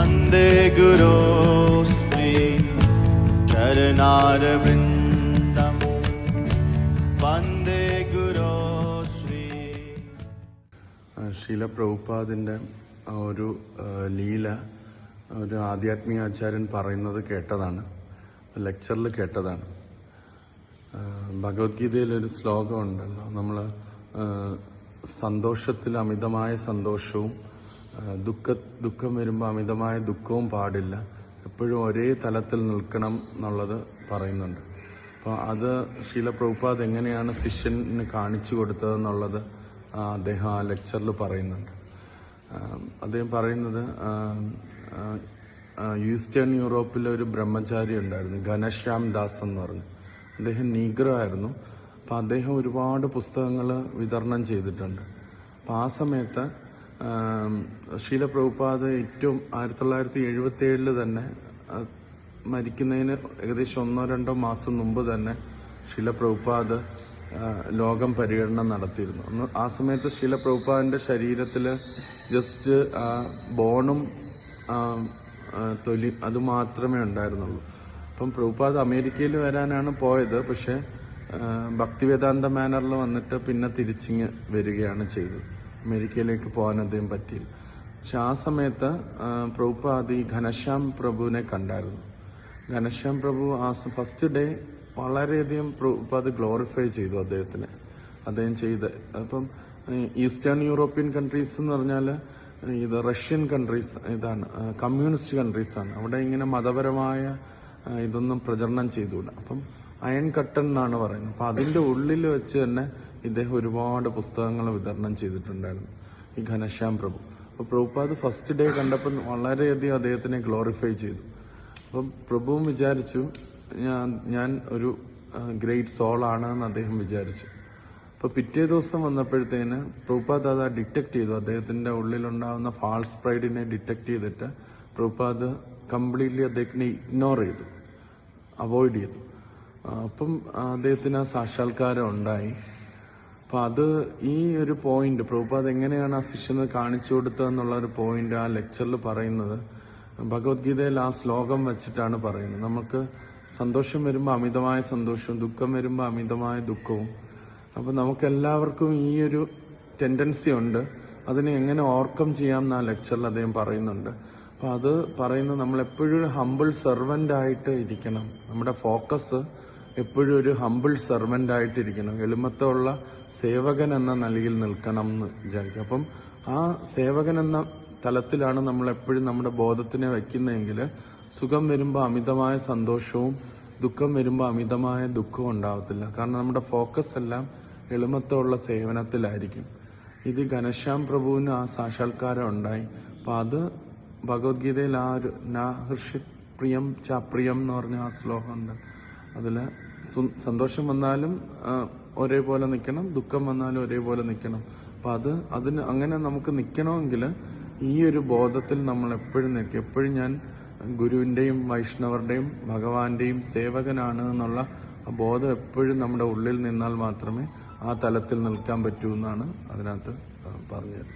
വന്ദേ ഗുരോ ശ്രീ ചരണാരവിന്ദം. വന്ദേ ഗുരോ ശ്രീ. ശീല പ്രഭുപാദിന്റെ ഒരു ലീല ഒരു ആധ്യാത്മിക ആചാര്യൻ പറയുന്നത് കേട്ടതാണ് ലെക്ചറിൽ കേട്ടതാണ്. ഭഗവത്ഗീതയിൽ ഒരു ശ്ലോകമുണ്ടല്ലോ നമ്മൾ സന്തോഷത്തിൽ അമിതമായ സന്തോഷവും ദുഃഖ ദുഃഖം വരുമ്പോൾ അമിതമായ ദുഃഖവും പാടില്ല. എപ്പോഴും ഒരേ തലത്തിൽ നിൽക്കണം എന്നുള്ളത് പറയുന്നുണ്ട്. അപ്പോൾ അത് ശീല പ്രഭുപാദ് എങ്ങനെയാണ് ശിഷ്യന് കാണിച്ചു കൊടുത്തതെന്നുള്ളത് അദ്ദേഹം ആ ലെക്ചറിൽ പറയുന്നുണ്ട്. അദ്ദേഹം പറയുന്നത് ഈസ്റ്റേൺ യൂറോപ്പിലെ ഒരു ബ്രഹ്മചാരി ഉണ്ടായിരുന്നു ഘനശ്യാം ദാസ് എന്ന് പറഞ്ഞു. അദ്ദേഹം നീഗ്രോ ആയിരുന്നു അപ്പം അദ്ദേഹം ഒരുപാട് പുസ്തകങ്ങൾ വിതരണം ചെയ്തിട്ടുണ്ട്. അപ്പം ആ സമയത്ത് ശീല പ്രഭുപാദ് ഏറ്റവും ആയിരത്തി തൊള്ളായിരത്തി എഴുപത്തി ഏഴിൽ തന്നെ മരിക്കുന്നതിന് ഏകദേശം ഒന്നോ രണ്ടോ മാസം മുമ്പ് തന്നെ ശീല പ്രഭുപാദ് ലോകം പര്യടനം നടത്തിയിരുന്നു. അന്ന് ആ സമയത്ത് ശീല പ്രഭുപാദിന്റെ ശരീരത്തിൽ ജസ്റ്റ് ബോണും തൊലി അത് മാത്രമേ ഉണ്ടായിരുന്നുള്ളൂ. അപ്പം പ്രഭുപാദ് അമേരിക്കയിൽ വരാനാണ് പോയത്. പക്ഷെ ഭക്തിവേദാന്ത മാനറിൽ വന്നിട്ട് പിന്നെ തിരിച്ചിങ് വരികയാണ് ചെയ്തത്. അമേരിക്കയിലേക്ക് പോകാൻ അദ്ദേഹം പറ്റിയില്ല. പക്ഷെ ആ സമയത്ത് പ്രഭുപാദി ഘനശ്യാം പ്രഭുവിനെ കണ്ടായിരുന്നു. ഘനശ്യാം പ്രഭു ആ ഫസ്റ്റ് ഡേ വളരെയധികം പ്രഭുപാദ് ഗ്ലോറിഫൈ ചെയ്തു അദ്ദേഹത്തിന്. അദ്ദേഹം ചെയ്ത് അപ്പം ഈസ്റ്റേൺ യൂറോപ്യൻ കൺട്രീസ് എന്ന് പറഞ്ഞാൽ ഇത് റഷ്യൻ കൺട്രീസ് ഇതാണ് കമ്മ്യൂണിസ്റ്റ് കൺട്രീസ് ആണ്. അവിടെ ഇങ്ങനെ മതപരമായ ഇതൊന്നും പ്രചരണം ചെയ്തുകൂടാ. അപ്പം അയൺ കട്ടൺ എന്നാണ് പറയുന്നത്. അപ്പം അതിന്റെ ഉള്ളിൽ വെച്ച് തന്നെ ഇദ്ദേഹം ഒരുപാട് പുസ്തകങ്ങൾ വിതരണം ചെയ്തിട്ടുണ്ടായിരുന്നു. ഈ ഘനശ്യാം പ്രഭു. അപ്പൊ പ്രഭുപാദ് ഫസ്റ്റ് ഡേ കണ്ടപ്പോൾ വളരെയധികം അദ്ദേഹത്തിനെ ഗ്ലോറിഫൈ ചെയ്തു. അപ്പം പ്രഭുവും വിചാരിച്ചു ഞാൻ ഞാൻ ഒരു ഗ്രേറ്റ് സോൾ ആണ് എന്ന് അദ്ദേഹം വിചാരിച്ചു. അപ്പൊ പിറ്റേ ദിവസം വന്നപ്പോഴത്തേന് പ്രഭുപാദ് അത് ഡിറ്റക്ട് ചെയ്തു. അദ്ദേഹത്തിന്റെ ഉള്ളിലുണ്ടാവുന്ന ഫാൾസ് പ്രൈഡിനെ ഡിറ്റക്ട് ചെയ്തിട്ട് പ്രഭുപാദ് കംപ്ലീറ്റ്ലി അദ്ദേഹത്തിനെ ഇഗ്നോർ ചെയ്തു. അവോയ്ഡ് ചെയ്തു. അപ്പം അദ്ദേഹത്തിന് ആ സാക്ഷാത്കാരം ഉണ്ടായി. അപ്പൊ അത് ഈ ഒരു പോയിന്റ് പ്രഭുപാദ് എങ്ങനെയാണ് ആ ശിഷ്യന് കാണിച്ചു കൊടുത്തതെന്നുള്ള ഒരു പോയിന്റ് ആ ലെക്ചറിൽ പറയുന്നത്? ഭഗവത്ഗീതയിൽ ആ ശ്ലോകം വെച്ചിട്ടാണ് പറയുന്നത്. നമുക്ക് സന്തോഷം വരുമ്പോൾ അമിതമായ സന്തോഷവും ദുഃഖം വരുമ്പോൾ അമിതമായ ദുഃഖവും. അപ്പൊ നമുക്ക് എല്ലാവർക്കും ഈ ഒരു ടെൻഡൻസി ഉണ്ട്. അതിനെ എങ്ങനെ ഓവർകം ചെയ്യാം എന്ന് ആ ലെക്ചറിൽ അദ്ദേഹം പറയുന്നുണ്ട്. അപ്പൊ അത് പറയുന്നത് നമ്മൾ എപ്പോഴും ഒരു ഹമ്പിൾ സെർവന്റ് ആയിട്ട് ഇരിക്കണം. നമ്മുടെ ഫോക്കസ് എപ്പോഴും ഒരു ഹമ്പിൾ സെർവന്റ് ആയിട്ടിരിക്കണം എളിമത്തുള്ള സേവകൻ എന്ന നിലയിൽ നിൽക്കണം എന്ന് വിചാരിക്കും അപ്പം ആ സേവകൻ എന്ന തലത്തിലാണ് നമ്മൾ എപ്പോഴും നമ്മുടെ ബോധത്തിനെ വയ്ക്കുന്നതെങ്കിൽ സുഖം വരുമ്പോൾ അമിതമായ സന്തോഷവും ദുഃഖം വരുമ്പോൾ അമിതമായ ദുഃഖവും ഉണ്ടാവത്തില്ല. കാരണം നമ്മുടെ ഫോക്കസ് എല്ലാം എളിമത്തുള്ള സേവനത്തിലായിരിക്കും. ഇത് ഘനശ്യാം പ്രഭുവിന് ആ സാക്ഷാത്കാരം ഉണ്ടായി. അപ്പൊ അത് ഭഗവത്ഗീതയിൽ ആ ഒരു നാഹർഷി പ്രിയം ചാപ്രിയം എന്ന് പറഞ്ഞ ആ ശ്ലോകമുണ്ട് അതിൽ സന്തോഷം വന്നാലും ഒരേപോലെ നിൽക്കണം ദുഃഖം വന്നാലും ഒരേപോലെ നിൽക്കണം. അപ്പം അത് അതിന് അങ്ങനെ നമുക്ക് നിൽക്കണമെങ്കിൽ ഈ ഒരു ബോധത്തിൽ നമ്മൾ എപ്പോഴും നിൽക്കും എപ്പോഴും ഞാൻ ഗുരുവിന്റെയും വൈഷ്ണവരുടെയും ഭഗവാന്റെയും സേവകനാണ് എന്നുള്ള ബോധം എപ്പോഴും നമ്മുടെ ഉള്ളിൽ നിന്നാൽ മാത്രമേ ആ തലത്തിൽ നിൽക്കാൻ പറ്റൂ എന്നാണ് അതിനകത്ത് പറഞ്ഞത്.